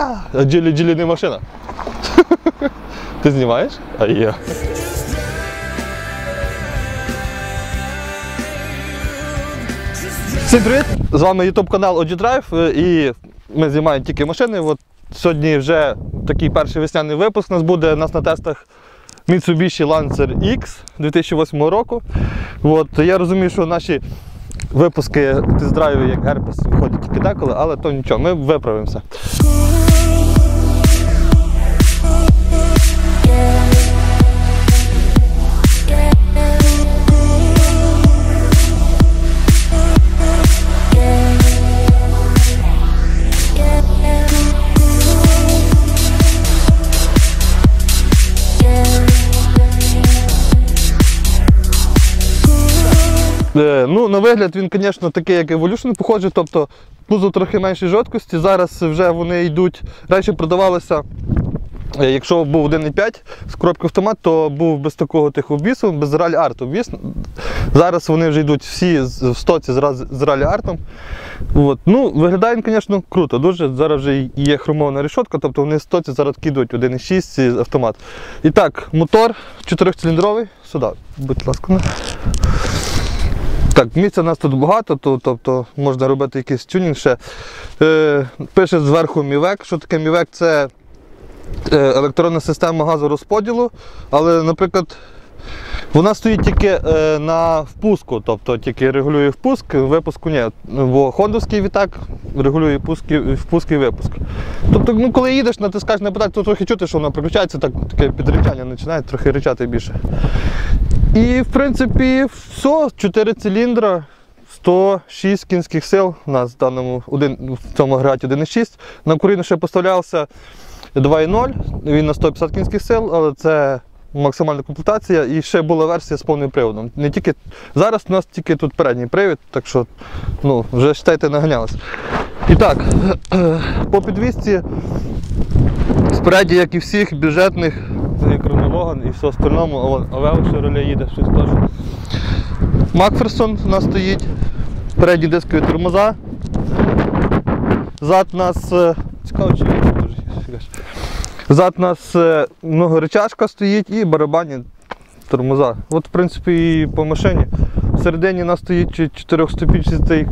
Та, а ділі ділі не машина. Ти знімаєш? А я. Всім привіт! З вами YouTube канал OG Drive і ми знімаємо тільки машини. От сьогодні вже такий перший весняний випуск у нас буде. У нас на тестах Mitsubishi Lancer X 2008 року. От, я розумію, що наші випуски тест-драйвів як герпес виходять тільки деколи, але то нічого, ми виправимося. Е, Ну, на вигляд він, звісно, такий, як Evolution похожий, тобто кузов трохи меншої жорсткості. Зараз вже вони йдуть. Раніше продавалися, якщо був 1,5 з коробки автомат, то був без такого тихого бісу, без ралі арту біс. Зараз вони вже йдуть всі в стоці з, ралі артом. От. Ну, виглядає він, звісно, круто. Дуже. Зараз вже є хромована решетка, тобто вони в стоці зараз кидуть 1,6 автомат. І так, мотор 4-циліндровий. Сюди, будь ласка. Так, місця у нас тут багато, то, тобто можна робити якийсь тюнінг ще. Е, пише зверху Мівек. Що таке Мівек? Це е, електронна система газорозподілу, але, наприклад, вона стоїть тільки е, на впуску, тобто тільки регулює впуск, випуску ні. Бо хондовський відтак регулює впуск і, випуск. Тобто, ну, коли їдеш, натискаєш на педаль, то трохи чути, що вона приключається, так, таке підричання починає трохи ричати більше. І в принципі все, 4 циліндра, 106 кінських сил. У нас в даному один, в цьому агрегаті 1,6. На куріну ще поставлявся 2,0, він на 150 кінських сил, але це максимальна комплектація. І ще була версія з повним приводом. Не тільки, зараз у нас тільки тут передній привід, так що ну, вже вважайте, наганялось. І так, по підвісці спереді, як і всіх бюджетних, Renault Logan і все остальному, а вон Авео їде щось теж. Макферсон у нас стоїть, передні дискові тормоза. Зад у нас. е, Цікаво, чи. Зад у нас е, многоречашка стоїть і барабанні тормоза. От, в принципі, і по машині. Всередині у нас стоїть чи- чотирьохступінчатий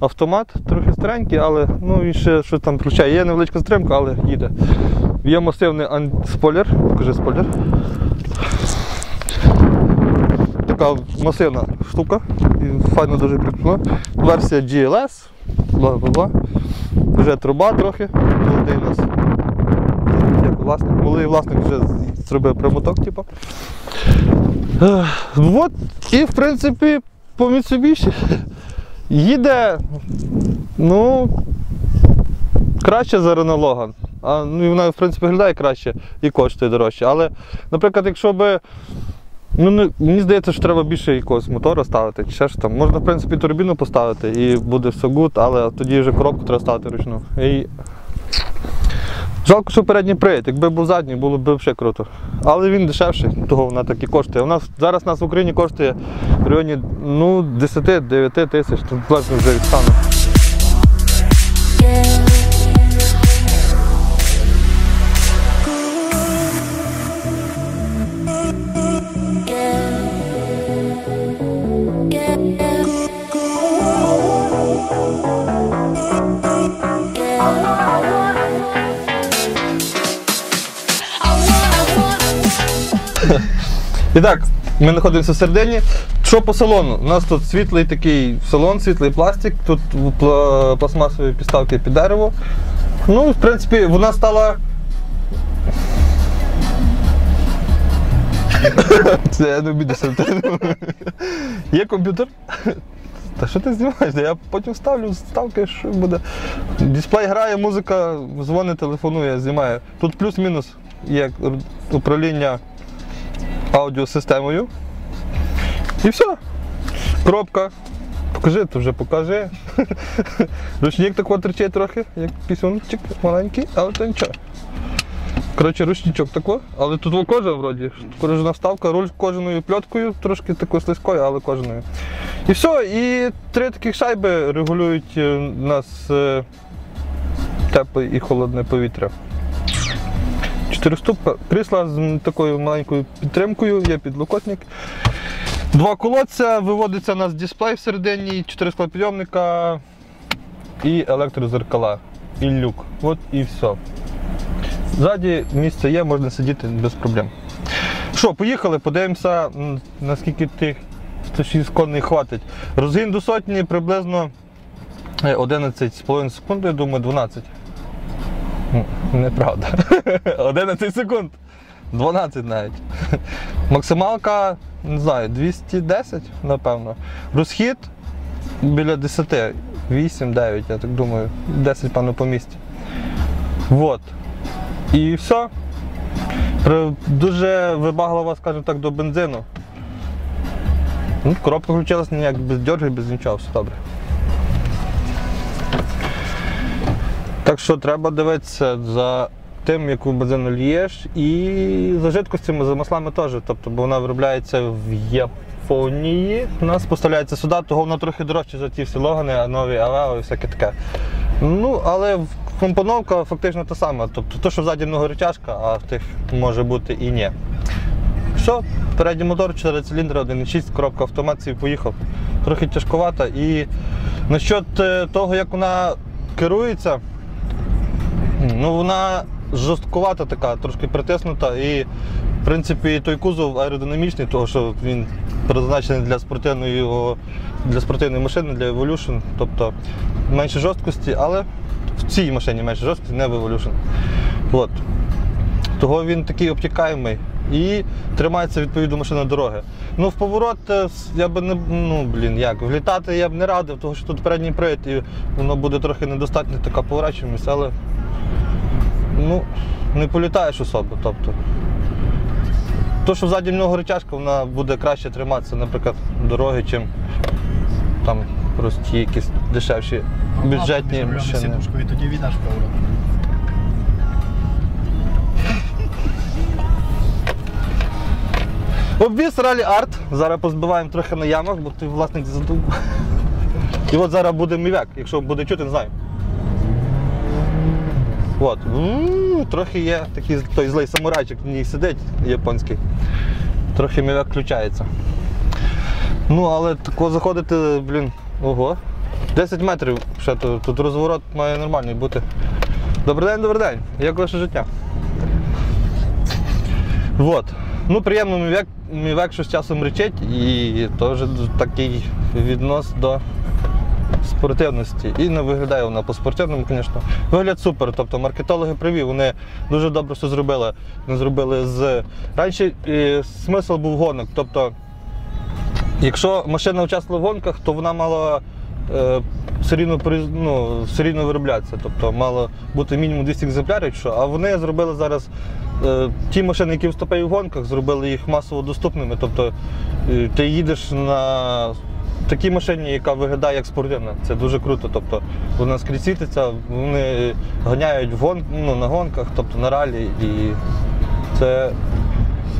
автомат, трохи старенький, але ну, він ще щось там включає. Є невеличка стримка, але їде. Є масивний спойлер. Покажи спойлер. Така масивна штука. І файно дуже прикольно. Версія GLS, бла бла бла. Вже труба трохи. Молодий у нас. Власник. Молодий власник вже зробив примоток, типу. От, і в принципі по Mitsubishi їде, ну, краще за Renault Logan. А, ну, і вона, в принципі, виглядає краще і коштує дорожче. Але, наприклад, якщо би. Ну, мені здається, що треба більше якогось мотора ставити, чи ще ж там. Можна, в принципі, турбіну поставити і буде все гуд, але тоді вже коробку треба ставити ручну. І... Жалко, що передній привід. Якби був задній, було б взагалі круто. Але він дешевший, того вона так і коштує. У нас зараз нас в Україні коштує в районі ну, 10-9 тисяч, тут залежно вже стану. І так, ми знаходимося в середині. Що по салону? У нас тут світлий такий салон, світлий пластик, тут пла- пластмасові підставки під дерево. Ну, в принципі, вона стала. Це я не обідуся. Є комп'ютер. Та що ти знімаєш? Я потім ставлю вставки, що буде. Дисплей грає, музика, дзвонить, телефонує, знімає. Тут плюс-мінус є управління аудіосистемою. І все. Коробка. Покажи, то вже покажи. Ручник такого тричить трохи, як пісюнчик маленький, але то нічого. Коротше, ручничок такий, але тут кожа вроді. Кожана вставка, руль кожаною пльоткою, трошки такою слизькою, але кожаною. І все, і три таких шайби регулюють е, нас е, тепле і холодне повітря. Чотириступка, крісла з такою маленькою підтримкою, є підлокотник. Два колодця, виводиться у нас дисплей всередині, чотири склопідйомника і електрозеркала, і люк. От і все. Ззаді місце є, можна сидіти без проблем. Що, поїхали, подивимося, наскільки тих 106 коней хватить. Розгін до сотні приблизно е, 11,5 секунд, я думаю, 12. Неправда. 11 секунд. 12 навіть. Максималка, не знаю, 210, напевно. Розхід біля 10, 8-9, я так думаю. 10, певно, по місті. Вот. І все. Дуже вибаглива, скажімо так, до бензину. Ну, коробка включилась ніяк без дьорги, без нічого, все добре. Так що треба дивитися за тим, яку бензину лієш, і за жидкостями, за маслами теж. Тобто, бо вона виробляється в Японії. У нас поставляється сюди, того воно трохи дорожче за ті всі логани, а нові Авео і всяке таке. Ну, але компоновка фактично та сама. Тобто, то, що ззаді многоречашка, а в тих може бути і ні. Все, передній мотор, 4 циліндри, 1,6, коробка автомат і поїхав. Трохи тяжковата. І насчет е, того, як вона керується, ну вона жорсткувата така, трошки притиснута. І в принципі той кузов аеродинамічний, тому що він призначений для спортивної, для спортивної машини, для Evolution. Тобто менше жорсткості, але в цій машині менше жорсткості, не в Evolution. От. Того він такий обтікаємий і тримається відповідно машина дороги. Ну, в поворот е, я би не ну блін, як влітати я б не радив, тому що тут передній привід і воно буде трохи недостатньо така поворачуваність, але ну, не політаєш особо. Тобто. То, що ззаді много речашка, вона буде краще триматися, наприклад, дороги, чим там прості якісь дешевші бюджетні машини. І тоді віддаш поворот. Обвіз ралі арт. Зараз позбиваємо трохи на ямах, бо той власник задув. І от зараз буде мівяк, якщо буде чути, не знаю. От. Трохи є такий той злий самурайчик в ній сидить японський. Трохи мівяк включається. Ну, але тако заходити, блін, ого. 10 метрів ще тут, тут розворот має нормальний бути. Добрий день, добрий день. Як ваше життя? Вот. Ну, приємно мівек, мівек що з часом речить і теж такий віднос до спортивності. І не виглядає вона по-спортивному, звісно. Вигляд супер. Тобто маркетологи праві, вони дуже добре все зробили. Зробили з. Раніше е, смисл був гонок. Тобто, якщо машина участвувала в гонках, то вона мала е, серійно, при- ну, серійно вироблятися. Тобто мало бути мінімум 200 екземплярів, що, а вони зробили зараз е, ті машини, які вступають в гонках, зробили їх масово доступними. Тобто е, ти їдеш на такій машині, яка виглядає як спортивна. Це дуже круто. Тобто вона скрізь світиться, вони ганяють гон, ну, на гонках, тобто на ралі. І це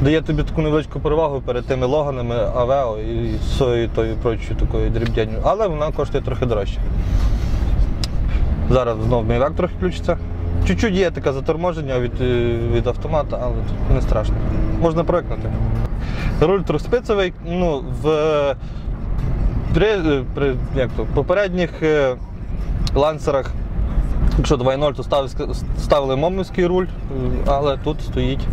дає тобі таку невеличку перевагу перед тими логанами Авео і всією тою прочою такою дрібдянню. Але вона коштує трохи дорожче. Зараз знову мій трохи включиться. Чуть-чуть є таке заторможення від, е, від автомата, але не страшно. Можна проекнути. Руль трьохспицевий, ну, в при, е, при як то, попередніх е, лансерах, якщо 2.0, то ставили, ставили момівський руль, е, але тут стоїть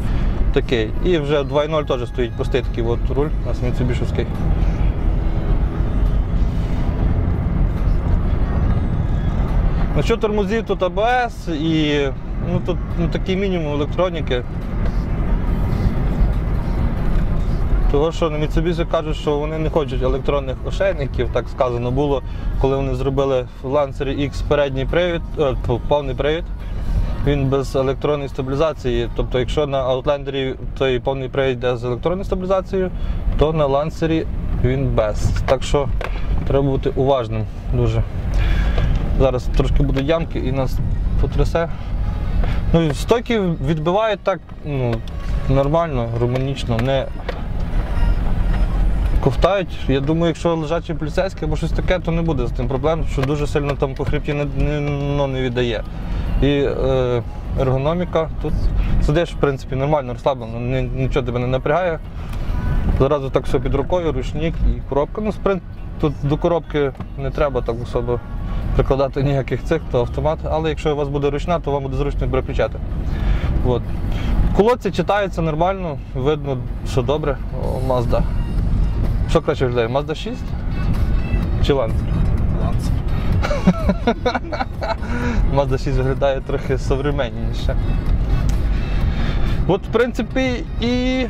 такий. І вже 2.0 теж стоїть простий такий от руль, у нас Mitsubishi. Що тормозів тут АБС і ну, тут ну, такий мінімум електроніки. Того, що на Mitsubishi кажуть, що вони не хочуть електронних ошейників, так сказано було, коли вони зробили в Lancer X передній привід, е, повний привід. Він без електронної стабілізації. Тобто, якщо на Outlander той повний привід йде з електронною стабілізацією, то на Lancer він без. Так що треба бути уважним дуже. Зараз трошки будуть ямки і нас потрясе. Ну, стойки відбивають так ну, нормально, гармонічно, не ковтають. Я думаю, якщо лежачий поліцейський або щось таке, то не буде з тим проблем, що дуже сильно там по хребті не, не, ну, не віддає. І е, ергономіка. Тут сидиш, в принципі, нормально, розслаблено, ні- нічого тебе не напрягає. Зразу так все під рукою, ручник і коробка. Ну, спринт, тут до коробки не треба так особо прикладати ніяких цих, то автомат. Але якщо у вас буде ручна, то вам буде зручно переключати. От. Колодці читаються нормально, видно, що добре. О, Mazda. Що краще виглядає? Mazda 6 чи Lancer? Ланцер. Mazda 6 виглядає трохи современніше. От, в принципі, і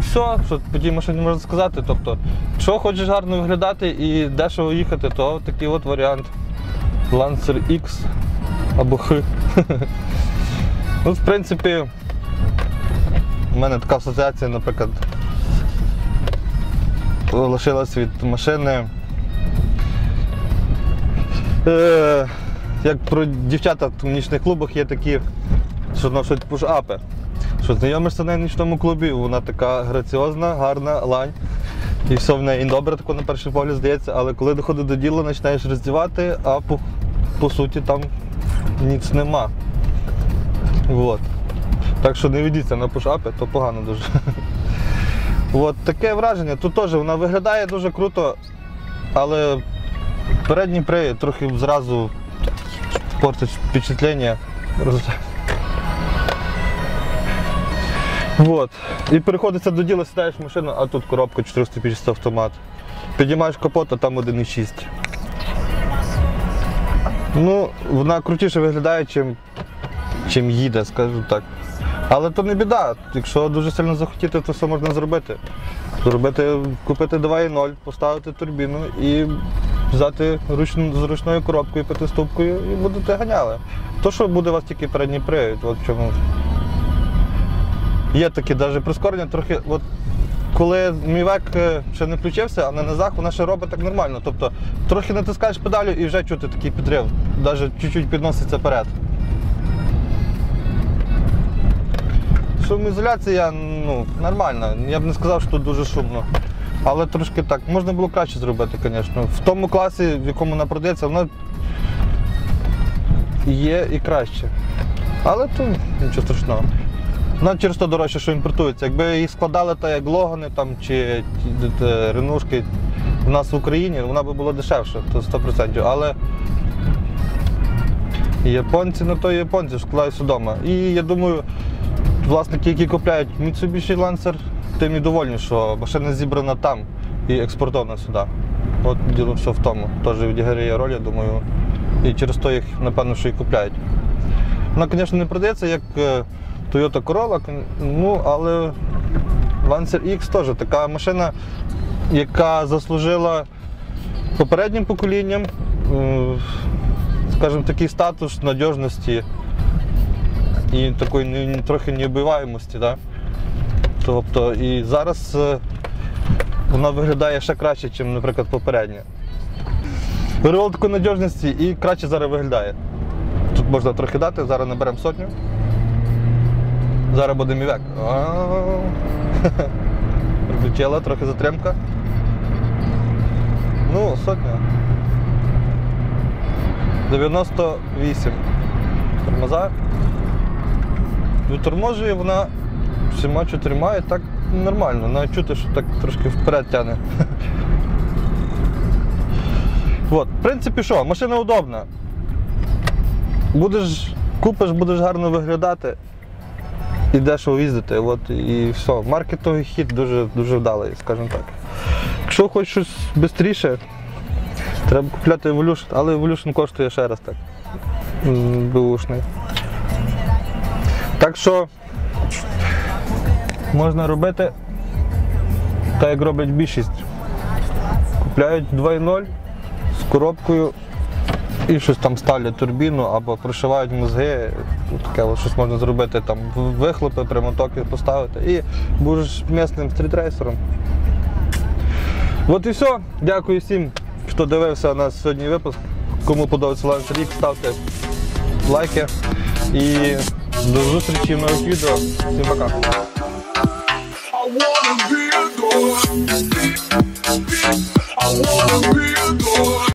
все, що по тій машині можна сказати. Тобто, якщо хочеш гарно виглядати і дешево їхати, то такий от варіант Lancer X або Х. Ну, в принципі, у мене така асоціація, наприклад, лишилась від машини. Е, як про дівчата в нічних клубах є такі, що носять пуш-апи. Що знайомишся на нічному клубі, вона така граціозна, гарна, лань. І все в неї добре, тако на перший погляд здається, але коли доходить до діла, починаєш роздівати, а по, по суті там ніц нема. От. Так що не ведіться на пуш-апи, то погано дуже. От таке враження. Тут теж вона виглядає дуже круто, але передній привід трохи зразу портить впечатлення. Вот. І переходиться до діла, сідаєш в машину, а тут коробка 450 автомат. Підіймаєш капот, а там 1,6. Ну, вона крутіше виглядає, чим, чим їде, скажу так. Але то не біда. Якщо дуже сильно захотіти, то все можна зробити. Зробити, купити 2.0, поставити турбіну і взяти ручну, з ручною коробкою, п'ятиступкою і будете ганяли. То, що буде у вас тільки передній привід, от чому. Є такі навіть прискорення, трохи. От, коли мій век е, ще не включився, а на низах вона ще робить так нормально. Тобто трохи натискаєш педалю і вже чути такий підрив. Навіть чуть-чуть підноситься вперед. Шумоізоляція ну, нормальна. Я б не сказав, що тут дуже шумно. Але трошки так, можна було краще зробити, звісно. В тому класі, в якому вона продається, вона є і краще. Але тут нічого страшного. Вона через то дорожче, що імпортується. Якби її складали так, як логани там, чи ренушки в нас в Україні, вона б була дешевша, то 100%. Але японці на то японці складаються вдома. І я думаю, власники, які купляють Mitsubishi Lancer, тим і довольні, що машина зібрана там і експортована сюди. От діло все в тому. Теж відіграє роль, я думаю. І через то їх, напевно, що і купляють. Вона, звісно, не продається як е, Toyota Corolla, ну, але Lancer X теж така машина, яка заслужила попереднім поколінням, е, скажімо, такий статус надіжності і такої трохи неубиваємості. Да? Тобто і зараз е, вона виглядає ще краще, ніж, наприклад, попередня. Перевел такої надіжності і краще зараз виглядає. Тут можна трохи дати, зараз наберемо сотню. Зараз буде мівек. Ау. Включила, трохи затримка. Ну, сотня. 98. Тормоза. Виторможує вона всіма чотирма і так нормально. Навіть чути, що так трошки вперед тягне. От, в принципі, що, машина удобна. Будеш, купиш, будеш гарно виглядати і дешево їздити. От, і все. Маркетовий хід дуже, дуже вдалий, скажімо так. Якщо хочеш щось швидше, треба купляти Evolution, але Evolution коштує ще раз так. Бушний. Так що можна робити так, як роблять більшість. Купляють 2.0 з коробкою і щось там ставлять турбіну або прошивають мозги. Таке щось можна зробити, там вихлопи, прямотоки поставити і будеш місним стрітрейсером. От і все. Дякую всім, хто дивився нас сьогодні випуск. Кому подобається X, ставте лайки. І до зустрічі в нових відео. Всім пока.